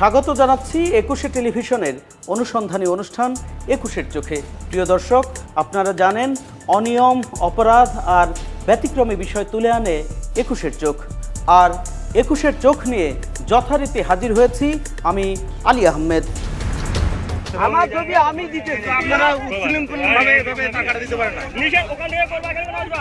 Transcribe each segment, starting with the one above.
স্বাগত জানাচ্ছি একুশে টেলিভিশনের অনুসন্ধানী অনুষ্ঠান একুশের চোখে প্রিয় দর্শক আপনারা জানেন অনিয়ম অপরাধ আর ব্যতিক্রমী বিষয় তুলে আনে একুশের চোখ আর একুশের চোখ নিয়ে যথারীতি হাজির হয়েছি আমি আলী আহমেদ আমার ছবি আমি দিতেছি আপনারা উশৃঙ্খল ভাবে এভাবে টাকাটা দিতে পারেন না ওখান থেকে করবা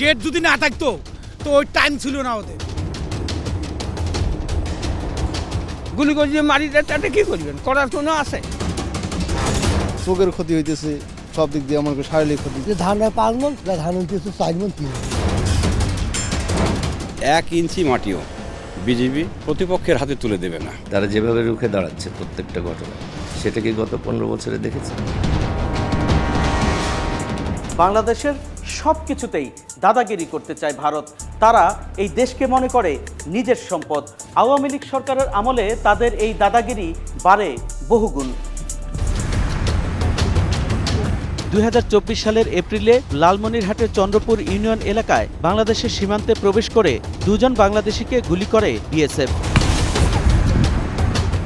গেট যদি না থাকতো তো ওই টাইম ছিল না ওদের। গুলি করে যে মারি দেয় তাতে কি করবেন? করার কোনো আছে। চোখের ক্ষতি হইতেছে সব দিক দিয়ে আমার শারীরিক ক্ষতি। যে ধানটা পাঁচ মন না ধান হইতেছে চার মন তিন। এক ইঞ্চি মাটিও বিজেপি প্রতিপক্ষের হাতে তুলে দেবে না। তারা যেভাবে রুখে দাঁড়াচ্ছে প্রত্যেকটা ঘটনা সেটা কি গত পনেরো বছরে দেখেছে? বাংলাদেশের সব কিছুতেই দাদাগিরি করতে চায় ভারত। তারা এই দেশকে মনে করে নিজের সম্পদ। আওয়ামী লীগ সরকারের আমলে তাদের এই দাদাগিরি বাড়ে বহুগুণ। দু হাজার চব্বিশ সালের এপ্রিলে লালমনিরহাটের চন্দ্রপুর ইউনিয়ন এলাকায় বাংলাদেশের সীমান্তে প্রবেশ করে দুজন বাংলাদেশিকে গুলি করে বিএসএফ।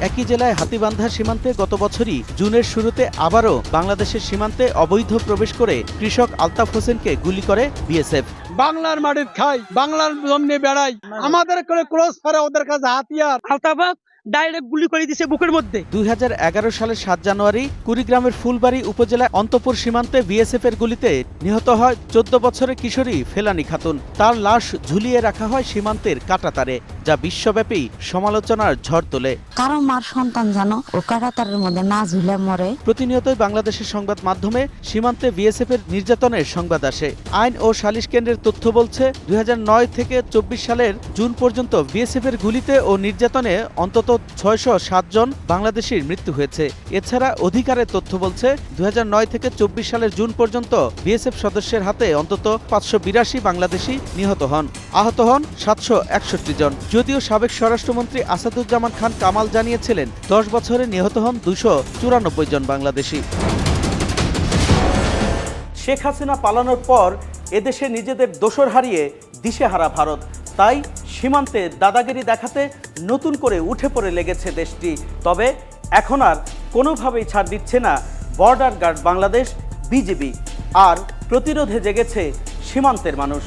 একই জেলায় হাতিবান্ধা সীমান্তে গত বছরই জুনের শুরুতে আবারও বাংলাদেশের সীমান্তে অবৈধ প্রবেশ করে কৃষক আলতাফ হোসেনকে গুলি করে বিএসএফ। বাংলার মাটির খাই বাংলার জমনে বেড়াই আমাদের করে ক্রস ফারে ওদের কাছে হাতিয়ার। আলতাবাদ ডাইরেক্ট গুলি করে দিছে বুকের মধ্যে। দুই হাজার এগারো সালের সাত জানুয়ারি কুড়িগ্রামের ফুলবাড়ি উপজেলায় অন্তপুর সীমান্তে বিএসএফ এর গুলিতে নিহত হয় চোদ্দ বছরের কিশোরী ফেলানি খাতুন। তার লাশ ঝুলিয়ে রাখা হয় সীমান্তের কাটাতারে যা বিশ্বব্যাপী সমালোচনার ঝড় তোলে। কারও মার সন্তান যেন ও কাটাতারের মধ্যে না ঝুলে মরে। প্রতিনিয়তই বাংলাদেশের সংবাদ মাধ্যমে সীমান্তে বিএসএফ এর নির্যাতনের সংবাদ আসে। আইন ও সালিশ কেন্দ্রের তথ্য বলছে দুই হাজার নয় থেকে চব্বিশ সালের জুন পর্যন্ত বিএসএফ এর গুলিতে ও নির্যাতনে অন্তত ছয়শো জন বাংলাদেশির মৃত্যু হয়েছে। এছাড়া অধিকারের তথ্য বলছে, দুই থেকে চব্বিশ সালের জুন পর্যন্ত বিএসএফ সদস্যের হাতে অন্তত পাঁচশো বিরাশি বাংলাদেশি নিহত হন। আহত হন সাতশো একষট্টি জন। যদিও সাবেক স্বরাষ্ট্রমন্ত্রী আসাদুজ্জামান খান কামাল জানিয়েছিলেন, দশ বছরে নিহত হন দুশো চুরানব্বই জন বাংলাদেশি। শেখ হাসিনা পালানোর পর এদেশে নিজেদের দোসর হারিয়ে দিশেহারা ভারত। তাই সীমান্তে দাদাগিরি দেখাতে নতুন করে উঠে পড়ে লেগেছে দেশটি। তবে এখন আর কোনোভাবেই ছাড় দিচ্ছে না বর্ডার গার্ড বাংলাদেশ, বিজিবি। আর প্রতিরোধে জেগেছে সীমান্তের মানুষ।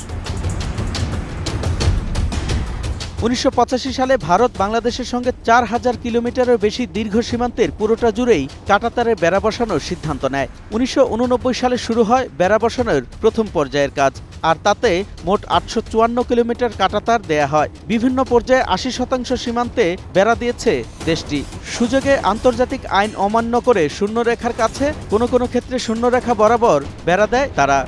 উনিশশো পঁচাশি সালে ভারত বাংলাদেশের সঙ্গে চার হাজার কিলোমিটারের বেশি দীর্ঘ সীমান্তের পুরোটা জুড়েই কাটাতারে বেড়া বসানোর সিদ্ধান্ত নেয়। উনিশশো উননব্বই সালে শুরু হয় বেড়া বসানোর প্রথম পর্যায়ের কাজ, আর তাতে মোট আটশো চুয়ান্ন কিলোমিটার কাটাতার দেয়া হয়। বিভিন্ন পর্যায়ে আশি শতাংশ সীমান্তে বেড়া দিয়েছে দেশটি। সুযোগে আন্তর্জাতিক আইন অমান্য করে শূন্যরেখার কাছে কোনো কোনো ক্ষেত্রে শূন্যরেখা বরাবর বেড়া দেয় তারা।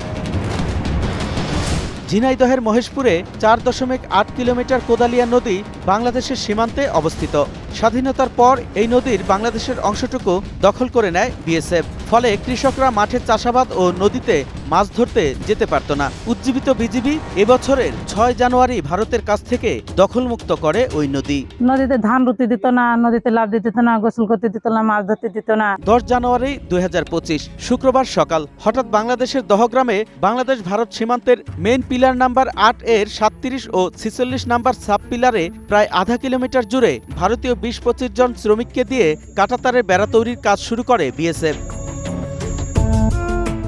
ঝিনাইদহের মহেশপুরে চার দশমিক আট কিলোমিটার কোদালিয়া নদী বাংলাদেশের সীমান্তে অবস্থিত। স্বাধীনতার পর এই নদীর বাংলাদেশের অংশটুকু দখল করে নেয় বিএসএফ। ফলে কৃষকরা মাঠে চাষাবাদ ও নদীতে মাছ ধরতে যেতে পারত না। উজ্জীবিত বিজিবি এবছরের ছয় জানুয়ারি ভারতের কাছ থেকে দখলমুক্ত করে ওই নদী। নদীতে ধান রুতি দিত না নদীতে লাভ দিত না গোসল করতে দিত না মাছ ধরতে দিত না। দশ জানুয়ারি দুই হাজার পঁচিশ শুক্রবার সকাল হঠাৎ বাংলাদেশের দহগ্রামে বাংলাদেশ ভারত সীমান্তের মেন পিলার নাম্বার আট এর সাতত্রিশ ও ছিচল্লিশ নাম্বার সাব পিলারে প্রায় আধা কিলোমিটার জুড়ে ভারতীয় বিশ পঁচিশ জন শ্রমিককে দিয়ে কাটাতারের বেড়া তৈরির কাজ শুরু করে বিএসএফ।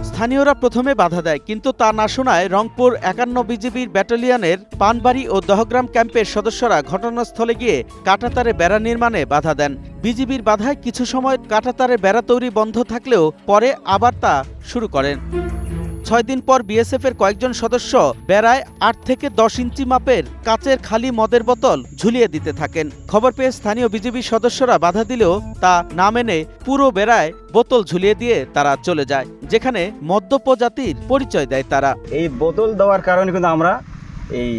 স্থানীয়রা প্রথমে বাধা দেয়, কিন্তু তা না শোনায় রংপুর একান্ন বিজিবির ব্যাটালিয়নের পানবাড়ি ও দহগ্রাম ক্যাম্পের সদস্যরা ঘটনাস্থলে গিয়ে কাটাতারে বেড়া নির্মাণে বাধা দেন। বিজিবির বাধায় কিছু সময় কাটাতারে বেড়া তৈরি বন্ধ থাকলেও পরে আবার তা শুরু করেন। ছয় দিন পর বিএসএফ এর কয়েকজন সদস্য বেড়ায় আট থেকে দশ ইঞ্চি মাপের কাচের খালি মদের বোতল ঝুলিয়ে দিতে থাকেন। খবর পেয়ে স্থানীয় বিজেপি সদস্যরা বাধা দিলেও তা না মেনে পুরো বেড়ায় বোতল ঝুলিয়ে দিয়ে তারা চলে যায় যেখানে মদ্যপ জাতির পরিচয় দেয় তারা। এই বোতল দেওয়ার কারণে কিন্তু আমরা এই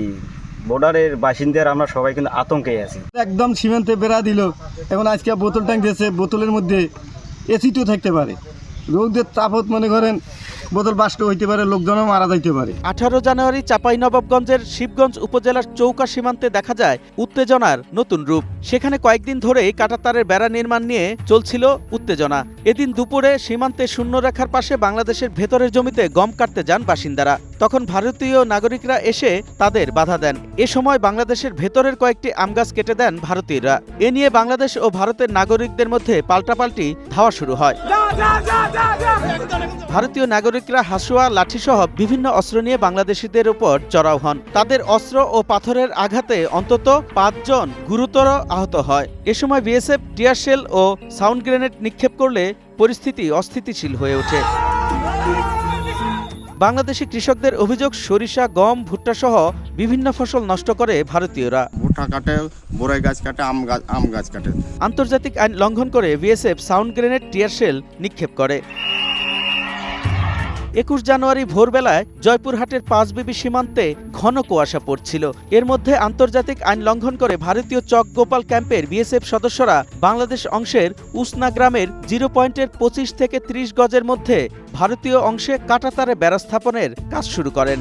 বর্ডারের বাসিন্দার আমরা সবাই কিন্তু আতঙ্কে আছি। একদম সীমান্তে বেড়া দিল। এখন আজকে বোতল ট্যাঙ্ক দিয়েছে বোতলের মধ্যে এসিটিও থাকতে পারে। রৌদের তাপত মনে করেন বোতল বাষ্ট হইতে পারে, লোকজনও মারা যাইতে পারে। আঠারো জানুয়ারি চাঁপাইনবাবগঞ্জের শিবগঞ্জ উপজেলার চৌকা সীমান্তে দেখা যায় উত্তেজনার নতুন রূপ। সেখানে কয়েকদিন ধরেই কাটাতারের বেড়া নির্মাণ নিয়ে চলছিল উত্তেজনা। এদিন দুপুরে সীমান্তে শূন্য রেখার পাশে বাংলাদেশের ভেতরের জমিতে গম কাটতে যান বাসিন্দারা। তখন ভারতীয় নাগরিকরা এসে তাদের বাধা দেন। এ সময় বাংলাদেশের ভেতরের কয়েকটি আম গাছ কেটে দেন ভারতীয়রা। এ নিয়ে বাংলাদেশ ও ভারতের নাগরিকদের মধ্যে পাল্টাপাল্টি ধাওয়া শুরু হয়। ভারতীয় নাগরিকরা হাসুয়া লাঠিসহ বিভিন্ন অস্ত্র নিয়ে বাংলাদেশিদের উপর চড়াও হন। তাদের অস্ত্র ও পাথরের আঘাতে অন্তত পাঁচজন গুরুতর আহত হয়। এ সময় বিএসএফ টিয়ারশেল ও সাউন্ড গ্রেনেড নিক্ষেপ করলে পরিস্থিতি অস্থিতিশীল হয়ে ওঠে। বাংলাদেশি কৃষকদের অভিযোগ সরিষা গম ভুট্টা সহ বিভিন্ন ফসল নষ্ট করে ভারতীয়রা। ভুট্টা কাটে বড়াই গাছ কাটে আম গাছ আম গাছ কাটে। আন্তর্জাতিক আইন লঙ্ঘন করে বিএসএফ সাউন্ড গ্রেনেড টিয়ারশেল নিক্ষেপ করে। একুশ জানুয়ারি ভোরবেলায় জয়পুরহাটের পাঁচবিবি সীমান্তে ঘন কুয়াশা পড়ছিল। এর মধ্যে আন্তর্জাতিক আইন লঙ্ঘন করে ভারতীয় চক গোপাল ক্যাম্পের বিএসএফ সদস্যরা বাংলাদেশ অংশের উসনা গ্রামের জিরো পয়েন্টের পঁচিশ থেকে ত্রিশ গজের মধ্যে ভারতীয় অংশে কাটাতারে বেড়া স্থাপনের কাজ শুরু করেন।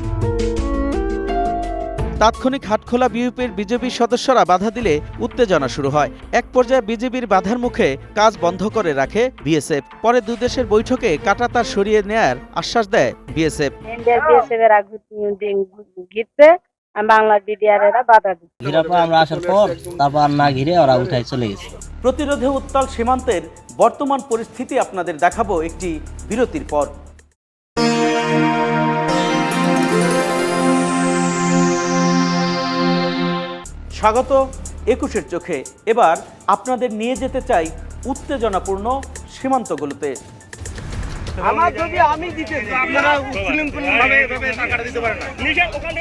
তাৎক্ষণিক হাটখোলা বিউপির বিজেপি সদস্যরা বাধা দিলে উত্তেজনা শুরু হয়। এক পর্যায়ে বিজেপির বাধার মুখে কাজ বন্ধ করে রাখে বিএসএফ। পরে দুই দেশের বৈঠকে কাটাতার সরিয়ে নেয়ার আশ্বাস দেয় বিএসএফ। ইন্ডিয়ার বিএসএফ এর গিরতে বাংলার বিডিআর এরা বাধা দিচ্ছে। ঘিরার পর আমরা আসার পর তারপর না ঘিরে ওরা উঠায় চলে গেছে। প্রতিরোধে উত্তাল সীমান্তের বর্তমান পরিস্থিতি আপনাদের দেখাবো একটি বিরতির পর। স্বাগত একুশের চোখে এবার আপনাদের নিয়ে যেতে চাই উত্তেজনাপূর্ণ সীমান্তগুলোতে আমার যদি আমি দিতে আপনারা উচ্ছৃঙ্খল ভাবে টাকাটা দিতে পারেন না নিচে ওখান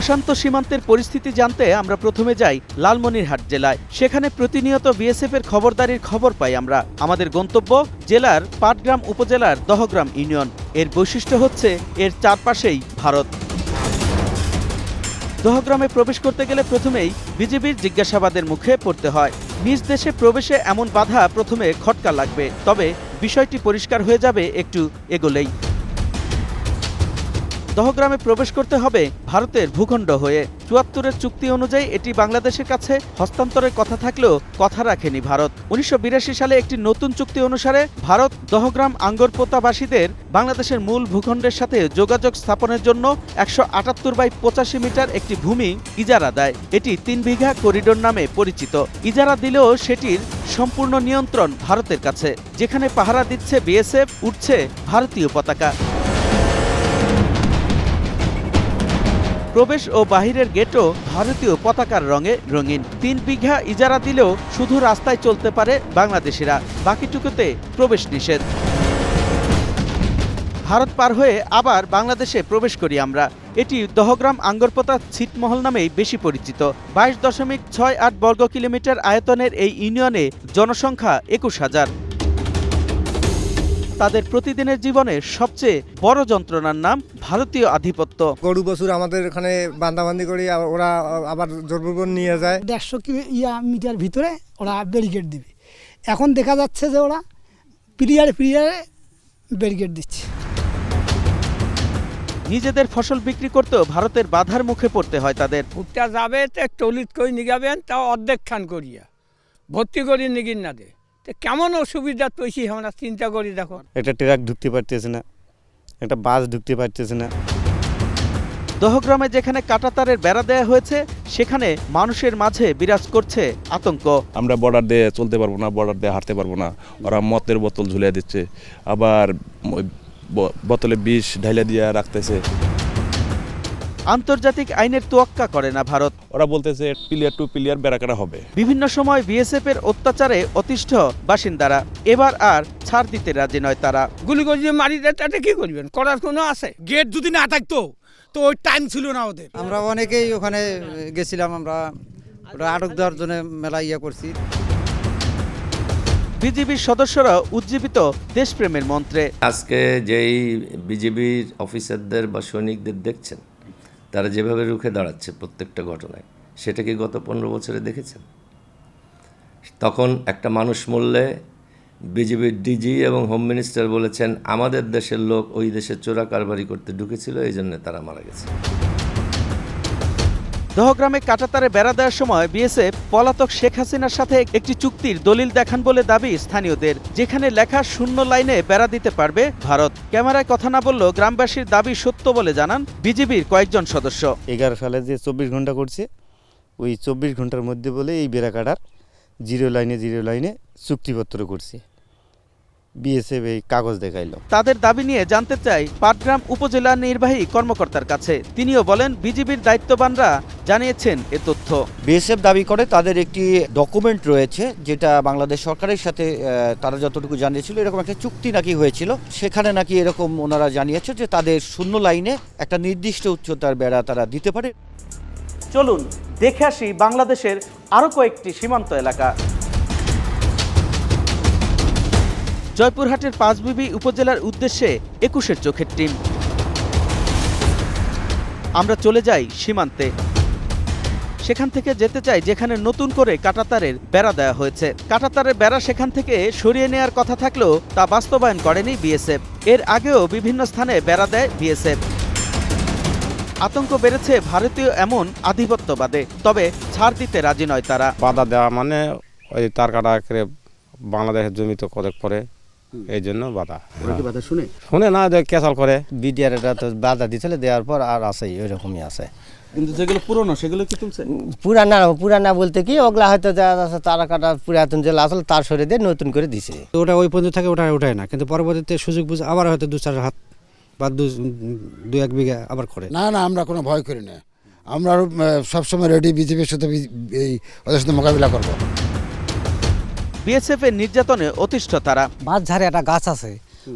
অশান্ত সীমান্তের পরিস্থিতি জানতে আমরা প্রথমে যাই লালমনিরহাট জেলায়। সেখানে প্রতিনিয়ত বিএসএফ এর খবরদারির খবর পাই আমরা। আমাদের গন্তব্য জেলার পাটগ্রাম উপজেলার দহগ্রাম ইউনিয়ন। এর বৈশিষ্ট্য হচ্ছে এর চারপাশেই ভারত। দহগ্রামে প্রবেশ করতে গেলে প্রথমেই বিজেপির জিজ্ঞাসাবাদের মুখে পড়তে হয়। নিজ দেশে প্রবেশে এমন বাধা প্রথমে খটকা লাগবে। তবে বিষয়টি পরিষ্কার হয়ে যাবে একটু এগোলেই। দহগ্রামে প্রবেশ করতে হবে ভারতের ভূখণ্ড হয়ে। চুয়াত্তরের চুক্তি অনুযায়ী এটি বাংলাদেশের কাছে হস্তান্তরের কথা থাকলেও কথা রাখেনি ভারত। উনিশশো বিরাশি সালে একটি নতুন চুক্তি অনুসারে ভারত, দহগ্রাম আঙ্গরপোতাবাসীদের বাংলাদেশের মূল ভূখণ্ডের সাথে যোগাযোগ স্থাপনের জন্য একশো আটাত্তর বাই পঁচাশি মিটার একটি ভূমি ইজারা দেয়। এটি তিন বিঘা করিডোর নামে পরিচিত। ইজারা দিলেও সেটির সম্পূর্ণ নিয়ন্ত্রণ ভারতের কাছে। যেখানে পাহারা দিচ্ছে বিএসএফ, উঠছে ভারতীয় পতাকা। প্রবেশ ও বাহিরের গেটও ভারতীয় পতাকার রঙে রঙিন। তিন বিঘা ইজারা দিলেও শুধু রাস্তায় চলতে পারে বাংলাদেশিরা, বাকিটুকুতে প্রবেশ নিষেধ। ভারত পার হয়ে আবার বাংলাদেশে প্রবেশ করি আমরা। এটি দহগ্রাম আঙ্গরপোতা ছিটমহল নামেই বেশি পরিচিত। বাইশ দশমিক ছয় আট বর্গ কিলোমিটার আয়তনের এই ইউনিয়নে জনসংখ্যা একুশ হাজার। তাদের প্রতিদিনের জীবনে সবচেয়ে বড় যন্ত্রণার নাম ভারতীয় আধিপত্য। গরু বছর আমাদের এখানে বান্দাবান্দি করি ওরা আবার জোরপূর্বক নিয়ে যায়। দেড়শো কি ইয়া মিটার ভিতরে ওরা ব্যারিকেড দিবে। এখন দেখা যাচ্ছে যে ওরা প্রিয়ারে প্রিয়ারে ব্যারিকেড দিচ্ছে। নিজেদের ফসল বিক্রি করতেও ভারতের বাধার মুখে পড়তে হয় তাদের। ভুট্টা যাবে তে টলিত করে নিগাবেন তাও অর্ধেক খান করিয়া। ভর্তি করি নিগিন না দে। তো কেমন অসুবিধা তৈছি আমরা চিন্তা করি দেখো। একটা ট্রাক ঢুকতে পারতেছে না একটা বাস ঢুকতে পারতেছে না। দহগ্রামে যেখানে কাটাতারের বেড়া দেয়া হয়েছে সেখানে মানুষের মাঝে বিরাজ করছে আতঙ্ক। আমরা বর্ডার দিয়ে চলতে পারব না বর্ডার দিয়ে হাঁটতে পারব না। ওরা মতের বোতল ঝুলিয়ে দিচ্ছে আবার ওই ব- বোতলে বিষ ঢাইলে দিয়ে রাখতেছে। আন্তর্জাতিক আইনের তোয়াক্কা করে না ভারত। ওরা বলতেছে প্লেয়ার টু প্লেয়ার বেড়াকাটা হবে। বিভিন্ন সময় বিএসএফ এর অত্যাচারে অতিষ্ঠ বাসিন্দারা। এবার আর ছাড় দিতে রাজি নয় তারা। গুলি করে যে মারি দেয় তাতে কি করবেন? করার কোনো আছে? গেট যদি না থাকতো তো ওই টাইম ছিল না ওদের। আমরা অনেকেই ওখানে গেছিলাম আমরা ওটা আটক দেওয়ার জন্য মেলা ইয়ে করছি। বিজিবির সদস্যরা উজ্জীবিত দেশপ্রেমের মন্ত্রে। আজকে যেই বিজেপির অফিসারদের বা সৈনিকদের দেখছেন তারা যেভাবে রুখে দাঁড়াচ্ছে প্রত্যেকটা ঘটনায় সেটা কি গত পনেরো বছরে দেখেছেন? তখন একটা মানুষ মূল্যে বিজেপির ডিজি এবং হোম মিনিস্টার বলেছেন, আমাদের দেশের লোক ওই দেশে চোরা কারবারি করতে ঢুকেছিল, এই জন্য তারা মারা গেছে। দহগ্রামে কাটাতারে বেড়া দেওয়ার সময় বিএসএফ, পলাতক শেখ হাসিনার সাথে একটি চুক্তির দলিল দেখান বলে দাবি স্থানীয়দের, যেখানে লেখা শূন্য লাইনে বেড়া দিতে পারবে ভারত। ক্যামেরায় কথা না বললেও গ্রামবাসীর দাবি সত্য বলে জানান বিজিবির কয়েকজন সদস্য। এগারো সালে যে চব্বিশ ঘণ্টা করছে, ওই চব্বিশ ঘণ্টার মধ্যে বলে এই বেড়া কাটার জিরো লাইনে জিরো লাইনে চুক্তিপত্র করছে। বিএসএফ এই কাগজ দেখাইলো। তাদের দাবি নিয়ে জানতে চাই পাটগ্রাম উপজেলা নির্বাহী কর্মকর্তার কাছে। তিনিও বলেন বিজিবির দায়িত্ববানরা জানিয়েছেন এ তথ্য। বিএসএফ দাবি করে তাদের একটি ডকুমেন্ট রয়েছে যেটা বাংলাদেশ সরকারের সাথে তারা যতটুকু জানিয়েছিল এরকম একটা চুক্তি নাকি হয়েছিল। সেখানে নাকি এরকম ওনারা জানিয়েছে যে তাদের শূন্য লাইনে একটা নির্দিষ্ট উচ্চতার বেড়া তারা দিতে পারে। চলুন দেখে আসি বাংলাদেশের আরও কয়েকটি সীমান্ত এলাকা। জয়পুরহাটের পাঁচবিবি উপজেলার উদ্দেশ্যে একুশের চোখের টিম। আমরা চলে যাই সীমান্তে। সেখান থেকে যেতে চাই যেখানে নতুন করে কাটাতারের বেড়া দেওয়া হয়েছে। কাটাতারের বেড়া সেখান থেকে সরিয়ে নেওয়ার কথা থাকলেও তা বাস্তবায়ন করেনি বিএসএফ। এর আগেও বিভিন্ন স্থানে বেড়া দেয় বিএসএফ। আতঙ্ক বেড়েছে ভারতীয় এমন আধিপত্যবাদে, তবে ছাড় দিতে রাজি নয় তারা। বাধা দেওয়া মানে ওই তার কাটা বাংলাদেশের জমিতে কদেক পরে এই জন্য বাধা বাধা শুনে? শুনে না যে ক্যাসাল করে। বিডিআরটা তো বাধা দিয়েছিল দেওয়ার পর আর আছে ওইরকমই আছে। কিন্তু যেগুলো পুরনো সেগুলো কি তুলছে? পুরানা পুরানা বলতে কি ওগুলা হয়তো যাচ্ছে তারা কাটা পুরাতন যে আসলে তার সরে দিয়ে নতুন করে দিছে। ওটা ওই পর্যন্ত থাকে ওটা ওঠায় না। কিন্তু পরবর্তীতে সুযোগ বুঝে আবার হয়তো দু চার হাত বা দু দু এক বিঘা আবার করে। না না আমরা কোনো ভয় করি না। আমরা সবসময় রেডি বিজেপির সাথে এই ওদের সাথে মোকাবিলা করব। বিএসএফ এর নির্যাতনে অতিষ্ঠ তারা। ঝাড়ে একটা গাছ আছে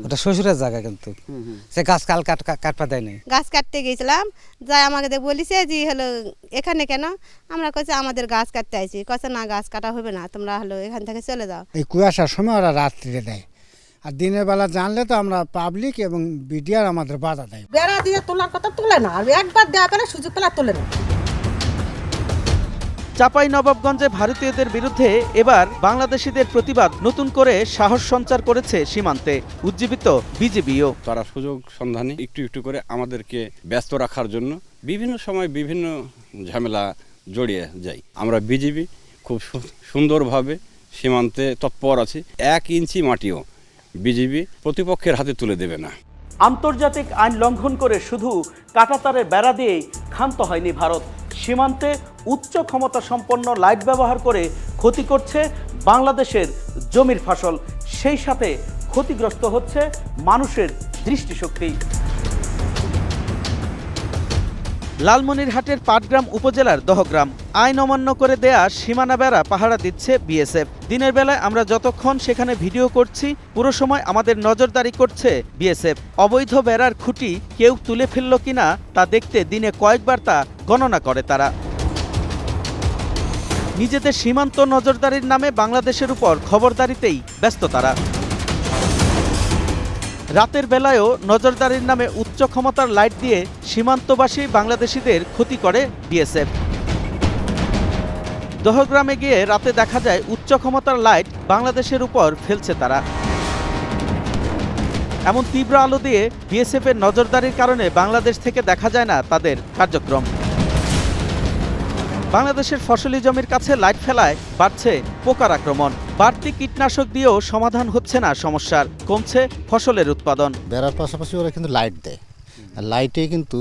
ওটা শ্বশুরের জায়গা কিন্তু। সে গাছ কাল কাট কাটপা দেয় নাই গাছ কাটতে গেছিলাম যাই আমাকে দিয়ে বলিছে যে হলো এখানে কেন? আমরা কইছে আমাদের গাছ কাটতে আইছি। কছে না গাছ কাটা হবে না তোমরা হলো এখান থেকে চলে যাও। এই কুয়াশার সময় ওরা রাত্রিরে দেয়। আর দিনের বেলা জানলে তো আমরা পাবলিক এবং বিডিআর আমাদের বাধা দেয়। বেড়া দিয়ে তোলার কথা তুলে না আর একবার দেওয়া পেলে সুযোগ পেলে তোলে না। চাপাই নবাবগঞ্জে ভারতীয়দের বিরুদ্ধে এবার বাংলাদেশিদের প্রতিবাদ নতুন করে সাহস সঞ্চার করেছে সীমান্তে। উজ্জীবিত বিজিবিও তারা সুযোগ সন্ধানে একটু একটু করে আমাদেরকে ব্যস্ত রাখার জন্য বিভিন্ন সময় বিভিন্ন ঝামেলা জড়িয়ে যাই আমরা বিজিবি খুব সু- সুন্দরভাবে সীমান্তে তৎপর আছি। এক ইঞ্চি মাটিও বিজিবি প্রতিপক্ষের হাতে তুলে দেবে না। আন্তর্জাতিক আইন লঙ্ঘন করে শুধু কাটাতারের বেড়া দিয়েই ক্ষান্ত হয়নি ভারত। সীমান্তে উচ্চ ক্ষমতা সম্পন্ন লাইট ব্যবহার করে ক্ষতি করছে বাংলাদেশের জমির ফসল। সেই সাথে ক্ষতিগ্রস্ত হচ্ছে মানুষের দৃষ্টিশক্তি। লালমনিরহাটের পাটগ্রাম উপজেলার দহগ্রাম। আইন অমান্য করে দেয়া সীমানা বেড়া পাহারা দিচ্ছে বিএসএফ। দিনের বেলায় আমরা যতক্ষণ সেখানে ভিডিও করছি, পুরো সময় আমাদের নজরদারি করছে বিএসএফ। অবৈধ বেড়ার খুঁটি কেউ তুলে ফেলল কিনা, তা দেখতে দিনে কয়েকবার তা গণনা করে তারা। নিজেদের সীমান্ত নজরদারির নামে বাংলাদেশের উপর খবরদারিতেই ব্যস্ত তারা। রাতের বেলায়ও নজরদারির নামে উচ্চ ক্ষমতার লাইট দিয়ে সীমান্তবাসী বাংলাদেশিদের ক্ষতি করে বিএসএফ। দহগ্রামে গিয়ে রাতে দেখা যায় উচ্চ ক্ষমতার লাইট বাংলাদেশের উপর ফেলছে তারা। এমন তীব্র আলো দিয়ে বিএসএফের নজরদারির কারণে বাংলাদেশ থেকে দেখা যায় না তাদের কার্যক্রম। বাংলাদেশের ফসলি জমির কাছে লাইট ফেলায় বাড়ছে পোকার আক্রমণ। বাড়তি কীটনাশক দিয়েও সমাধান হচ্ছে না সমস্যার কমছে ফসলের উৎপাদন। বেড়ার পাশাপাশি ওরা কিন্তু লাইট দেয়। লাইটে কিন্তু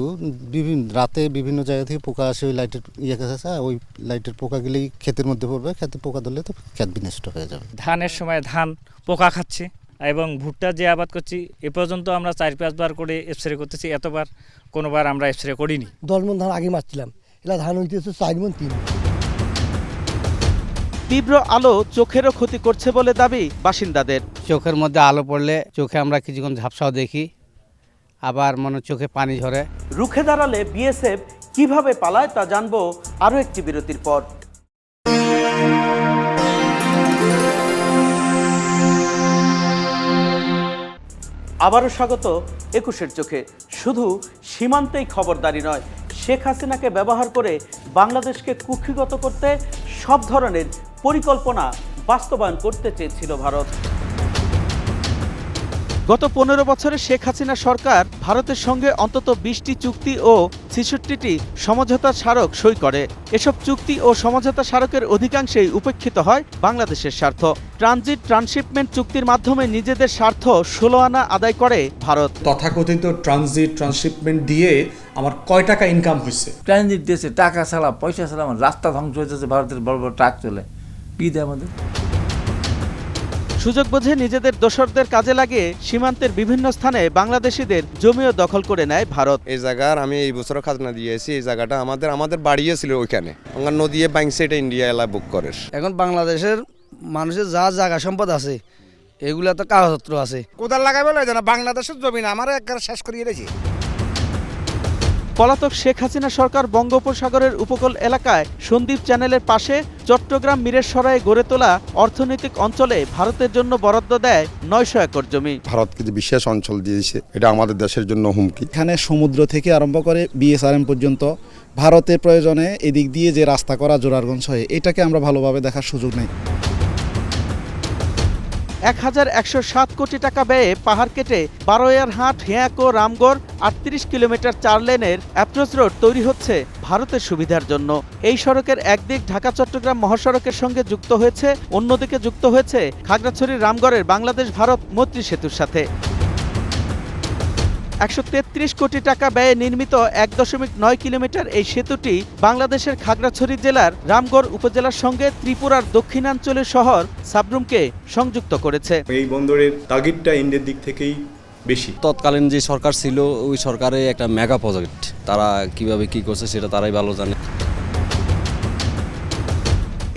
বিভিন্ন রাতে বিভিন্ন জায়গা থেকে পোকা আসে ওই লাইটের ইয়ে কাছে ওই লাইটের পোকা গেলেই ক্ষেতের মধ্যে পড়বে ক্ষেতে পোকা ধরলে তো ক্ষেত বিনষ্ট হয়ে যাবে। ধানের সময় ধান পোকা খাচ্ছে এবং ভুট্টা যে আবাদ করছি এ পর্যন্ত আমরা চার পাঁচবার করে স্প্রে করতেছি এতবার কোনোবার আমরা স্প্রে করিনি। দশ মন ধান আগে মারছিলাম। এলা ধান হইতেছে চার মন তিন। তীব্র আলো চোখেরও ক্ষতি করছে বলে দাবি বাসিন্দাদের। চোখের মধ্যে আলো পড়লে চোখে আমরা কিছুক্ষণ ঝাপসাও দেখি আবার মনে চোখে পানি ঝরে। রুখে দাঁড়ালে বিএসএফ কীভাবে পালায় তা জানব আরও একটি বিরতির পর। আবারও স্বাগত একুশের চোখে। শুধু সীমান্তেই খবরদারি নয় শেখ হাসিনাকে ব্যবহার করে বাংলাদেশকে কুক্ষিগত করতে সব ধরনের পরিকল্পনা বাস্তবায়ন করতে চেয়েছিল ভারত। গত পনেরো বছরে শেখ হাসিনা সরকার ভারতের সঙ্গে অন্তত বিশটি চুক্তি ও ছেষট্টিটি সমঝোতা স্মারক সই করে। এসব চুক্তি ও সমঝোতা স্মারকের অধিকাংশেই উপেক্ষিত হয় বাংলাদেশের স্বার্থ। ট্রানজিট ট্রান্সশিপমেন্ট চুক্তির মাধ্যমে নিজেদের স্বার্থ ষোলো আনা আদায় করে ভারত। তথাকথিত ট্রানজিট ট্রান্সশিপমেন্ট দিয়ে আমার কয় টাকা ইনকাম হয়েছে ট্রানজিট দিয়েছে টাকা ছাড়া পয়সা ছাড়া আমার রাস্তা ধ্বংস হয়ে যাচ্ছে ভারতের বড় বড় ট্রাক চলে। কি দেয় আমাদের? সুযোগ বুঝে নিজেদের দোসরদের কাজে লাগিয়ে সীমান্তের বিভিন্ন স্থানে বাংলাদেশিদের জমিও দখল করে নেয় ভারত। এই জায়গার আমি এই বছর খাজনা দিয়েছি এই জায়গাটা আমাদের আমাদের বাড়িয়েছিল ওইখানে। আমার নদী বাইংসে এটা ইন্ডিয়া এলা বুক করে। এখন বাংলাদেশের মানুষের যা জায়গা সম্পদ আছে এগুলা তো কাগজপত্র আছে। কোদাল লাগাবে না বাংলাদেশের জমি না আমার একবার শেষ করিয়ে রেখেছি পলাতক শেখ হাসিনা সরকার বঙ্গোপসাগরের উপকূল এলাকায় সন্দ্বীপ চ্যানেলের পাশে চট্টগ্রাম মিরেরসরায় গড়ে তোলা অর্থনৈতিক অঞ্চলে ভারতের জন্য বরাদ্দ দেয় নয়শো একর জমি। ভারতকে যে বিশেষ অঞ্চল দিয়েছে। এটা আমাদের দেশের জন্য হুমকি। এখানে সমুদ্র থেকে আরম্ভ করে বিএসআরএম পর্যন্ত ভারতের প্রয়োজনে এদিক দিয়ে যে রাস্তা করা জোরারগঞ্জ হয়ে এটাকে আমরা ভালোভাবে দেখার সুযোগ নেই। এক হাজার একশো সাত কোটি টাকা ব্যয়ে পাহাড় কেটে বারোয়ারহাট, হেয়াকো, রামগড়, আটত্রিশ কিলোমিটার চার লেনের অ্যাপ্রোচ রোড তৈরি হচ্ছে ভারতের সুবিধার জন্য। এই সড়কের একদিক ঢাকা, চট্টগ্রাম মহাসড়কের সঙ্গে যুক্ত হয়েছে, অন্যদিকে যুক্ত হয়েছে খাগড়াছড়ির রামগড়ের বাংলাদেশ ভারত মৈত্রী সেতুর সাথে। একশো তেত্রিশ কোটি টাকা ব্যয়ে নির্মিত এক দশমিক নয় কিলোমিটার এই সেতুটি বাংলাদেশের খাগড়াছড়ি জেলার রামগড় উপজেলার সঙ্গে ত্রিপুরার দক্ষিণাঞ্চলের শহর সাবরুমকে সংযুক্ত করেছে। এই বন্দরের তাগিদটা ইন্ডিয়ার দিক থেকেই বেশি। তৎকালীন যে সরকার ছিল ওই সরকারে একটা মেগা প্রজেক্ট তারা কীভাবে কি করছে সেটা তারাই ভালো জানে।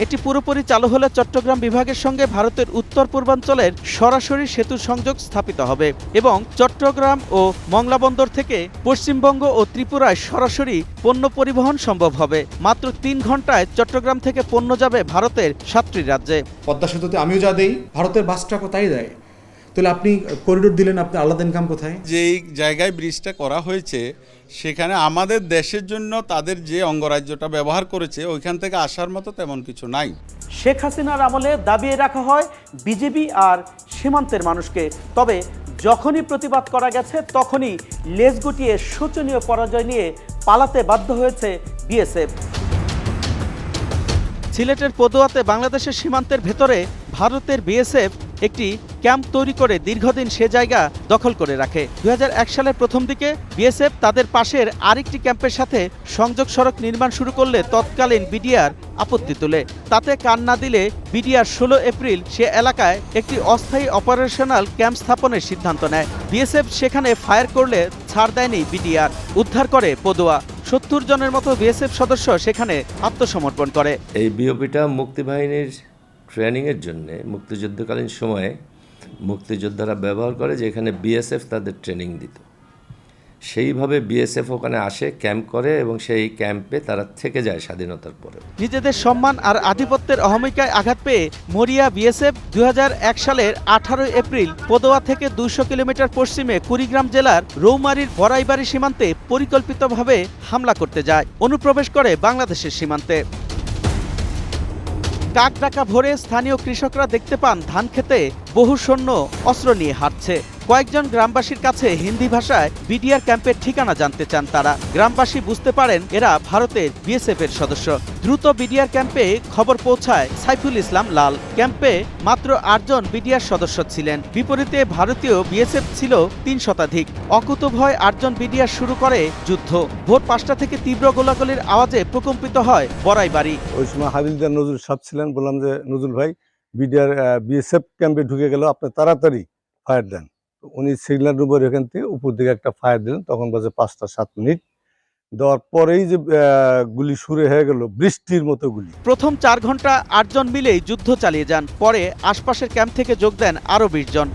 এটি পুরোপুরি চালু হলে চট্টগ্রাম বিভাগের সঙ্গে ভারতের উত্তর পূর্বাঞ্চলের সরাসরি সেতু সংযোগ স্থাপিত হবে এবং চট্টগ্রাম ও মংলা বন্দর থেকে পশ্চিমবঙ্গ ও ত্রিপুরায় সরাসরি পণ্য পরিবহন সম্ভব হবে। মাত্র তিন ঘন্টায় চট্টগ্রাম থেকে পণ্য যাবে ভারতের সাতটি রাজ্যে। পদ্মা সেতুতে আমিও যা দেই ভারতের বাস ট্রাকও তাই দেয়। তাহলে আপনি করিডোর দিলেন আপনি আলাদা ইনকাম কোথায়? যেই জায়গায় ব্রিজটা করা হয়েছে সেখানে আমাদের দেশের জন্য তাদের যে অঙ্গরাজ্যটা ব্যবহার করেছে, ওইখান থেকে আসার মতো তেমন কিছু নাই। শেখ হাসিনার আমলে দাবিয়ে রাখা হয় বিজেপি আর সীমান্তের মানুষকে। তবে যখনই প্রতিবাদ করা গেছে, তখনই লেজ গুটিয়ে শোচনীয় পরাজয় নিয়ে পালাতে বাধ্য হয়েছে বিএসএফ। সিলেটের পদুয়াতে বাংলাদেশের সীমান্তের ভেতরে ভারতের বিএসএফ একটি ক্যাম্প তৈরি করে দীর্ঘদিন সে জায়গা দখল করে রাখে। দু হাজার এক সালের প্রথম দিকে বিএসএফ তাদের পাশের আরেকটি ক্যাম্পের সাথে সংযোগ সড়ক নির্মাণ শুরু করলে তৎকালীন বিডিআর আপত্তি তোলে। তাতে কান না দিলে বিডিআর ষোলো এপ্রিল সে এলাকায় একটি অস্থায়ী অপারেশনাল ক্যাম্প স্থাপনের সিদ্ধান্ত নেয়। বিএসএফ সেখানে ফায়ার করলে ছাড় দেয়নি বিডিআর, উদ্ধার করে পদুয়া। সত্তর জনের মতো বিএসএফ সদস্য সেখানে আত্মসমর্পণ করে। এই বিওপিটা মুক্তিবাহিনীর ট্রেনিংয়ের জন্যে মুক্তিযুদ্ধকালীন সময়ে মুক্তিযোদ্ধারা ব্যবহার করে যেখানে বিএসএফ তাদের ট্রেনিং দিত। সেইভাবে বিএসএফ ওখানে আসে ক্যাম্প করে এবং সেই ক্যাম্পে তারা থেকে যায় স্বাধীনতার পরে। নিজেদের সম্মান আর আধিপত্যের অহমিকায় আঘাত পেয়ে মরিয়া বিএসএফ দু হাজার এক সালের আঠারোই এপ্রিল পদোয়া থেকে দুশো কিলোমিটার পশ্চিমে কুড়িগ্রাম জেলার রৌমারীর বড়াইবাড়ি সীমান্তে পরিকল্পিতভাবে হামলা করতে যায়। অনুপ্রবেশ করে বাংলাদেশের সীমান্তে। কাক ডাকা ভোরে স্থানীয় কৃষকরা দেখতে পান ধান খেতে বহু সৈন্য অস্ত্র নিয়ে হাঁটছে। কয়েকজন গ্রামবাসীর কাছে হিন্দি ভাষায় বিডিআর ক্যাম্পের ঠিকানা জানতে চান তারা। গ্রামবাসী বুঝতে পারেন, এরা ভারতের বিএসএফ এর সদস্য। দ্রুত বিডিআর ক্যাম্পে খবর পৌঁছায় সাইফুল ইসলাম লাল। ক্যাম্পে মাত্র আটজন বিডিআর সদস্য ছিলেন। বিপরীতে ভারতীয় বিএসএফ ছিল তিন শতাধিক। অকুতভয় আটজন বিডিআর শুরু করে যুদ্ধ। ভোর পাঁচটা থেকে তীব্র গোলাগুলির আওয়াজে প্রকম্পিত হয় বড়াই বাড়ি ওই সময় হাবিলদার নজরুল সাহেব ছিলেন, বললাম যে, নজরুল ভাই বিডিআর বিএসএফ ক্যাম্পে ঢুকে গেল। আপনি তাড়াতাড়ি ফায়ার দেন। উনি সিগনাল নম্বর এখান থেকে উপর দিকে একটা ফায়ার দিলেন। তখন বাজে পাঁচটা সাত মিনিট। দেওয়ার পরেই যে গুলি শুরু হয়ে গেল, বৃষ্টির মতো গুলি। প্রথম চার ঘণ্টা আটজন মিলেই যুদ্ধ চালিয়ে যান। পরে আশপাশের ক্যাম্প থেকে যোগ দেন আরও বিশ জন।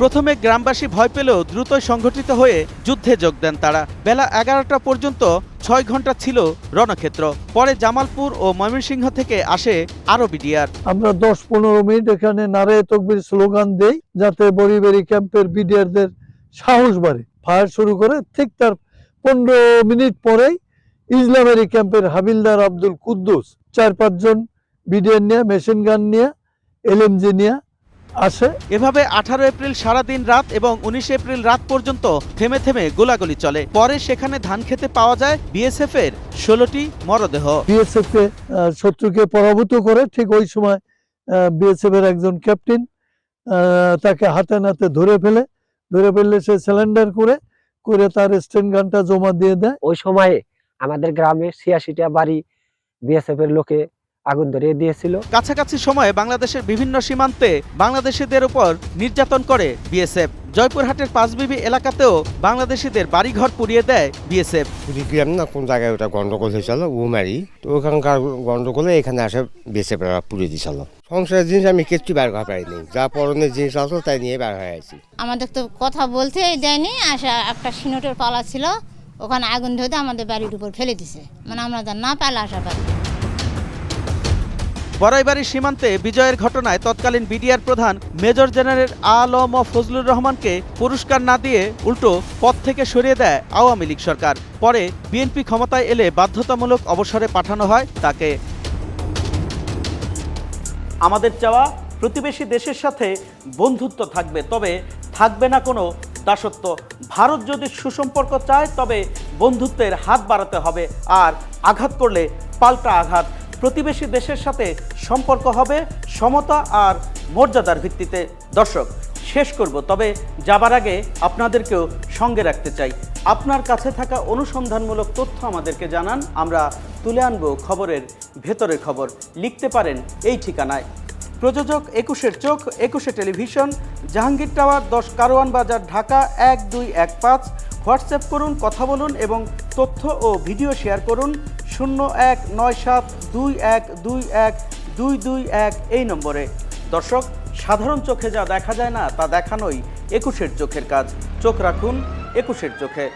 প্রথমে গ্রামবাসী ভয় পেলেও দ্রুতই সংগঠিত হয়ে যুদ্ধে যোগ দেন তারা। বেলা এগারোটা পর্যন্ত ছয় ঘণ্টা ছিল রণক্ষেত্র। পরে জামালপুর ও ময়মনসিংহ থেকে আসে আরও বিডিআর। আমরা দশ পনেরো মিনিট এখানে নারে তকবির স্লোগান দেই, যাতে বড়িবেড়ি ক্যাম্পের বিডিআরদের সাহস বাড়ে। ফায়ার শুরু করে ঠিক তার পনেরো মিনিট পরেই ইসলামেরি ক্যাম্পের হাবিলদার আব্দুল কুদ্দুস, চার পাঁচজন বিডিআর নিয়ে, মেশিন গান নিয়ে, এলএমজি নিয়ে আসে এভাবে আঠারো এপ্রিল সারাদিন রাত এবং উনিশ এপ্রিল রাত পর্যন্ত থেমে থেমে গোলাগুলি চলে। পরে সেখানে ধান খেতে পাওয়া যায় বিএসএফ এর ষোলোটি মরদেহ। বিএসএফ কে শত্রুকে পরাভূত করে ঠিক ওই সময় বিএসএফ এর একজন ক্যাপ্টেন তাকে হাতে নাতে ধরে ফেলে ধরে ফেললে সে সিলিন্ডার করে করে তার স্টেন গানটা জমা দিয়ে দেয়। ওই সময়ে আমাদের গ্রামে ছিয়াশিটা বাড়ি বিএসএফ এর লোকে আগুন ধরিয়ে দিয়েছিল। কাছাকাছি সময়ে বাংলাদেশের বিভিন্ন সীমান্তে বাংলাদেশিদের উপর নির্যাতন করে বিএসএফ। জয়পুরহাটের পাঁচবিবি এলাকাতেও বাংলাদেশিদের বাড়িঘর পুড়িয়ে দেয় বিএসএফ। না কোন জায়গায় ওটা গন্ডগোল হয়েছিল? উমারি। তো ওখানকার গন্ডগোলে এখানে আসে বেঁচে পুড়িয়ে দিয়েছিল। সংসারের জিনিস আমি কিচ্ছু বের করা পারিনি যা পরনের জিনিস আসলো তাই নিয়ে বের হয়ে আছি আমাদের তো কথা বলতে দেয়নি। আসা একটা সিনোটের পালা ছিল। ওখানে আগুন ধরে আমাদের বাড়ির উপর ফেলে দিছে। মানে আমরা যা না পেলে আসা পারি বড়াইবাড়ি সীমান্তে বিজয়ের ঘটনায় তৎকালীন বিডিআর প্রধান মেজর জেনারেল আলম ও ফজলুর রহমানকে পুরস্কার না দিয়ে উল্টো পদ থেকে সরিয়ে দেয় আওয়ামী লীগ সরকার। পরে বিএনপি ক্ষমতায় এলে বাধ্যতামূলক অবসরে পাঠানো হয় তাকে। আমাদের চাওয়া প্রতিবেশী দেশের সাথে বন্ধুত্ব থাকবে, তবে থাকবে না কোনো দাসত্ব। ভারত যদি সুসম্পর্ক চায়, তবে বন্ধুত্বের হাত বাড়াতে হবে, আর আঘাত করলে পাল্টা আঘাত। প্রতিবেশী দেশের সাথে সম্পর্ক হবে, সমতা আর মর্যাদার ভিত্তিতে। দর্শক, শেষ করব, তবে যাবার আগে আপনাদেরকেও সঙ্গে রাখতে চাই। আপনার কাছে থাকা অনুসন্ধানমূলক তথ্য আমাদেরকে জানান, আমরা তুলে আনব খবরের ভেতরের খবর। লিখতে পারেন এই ঠিকানায়। প্রযোজক একুশের চোখ, একুশে টেলিভিশন, জাহাঙ্গীর টাওয়ার, দশ কারওয়ান বাজার, ঢাকা এক দুই এক পাঁচ। হোয়াটসঅ্যাপ করুন, কথা বলুন এবং তথ্য ও ভিডিও শেয়ার করুন শূন্য এক নয় সাত দুই এক দুই এক দুই দুই এক এই নম্বরে। দর্শক, সাধারণ চোখে যা দেখা যায় না, তা দেখানোই একুশের চোখের কাজ। চোখ রাখুন একুশের চোখে।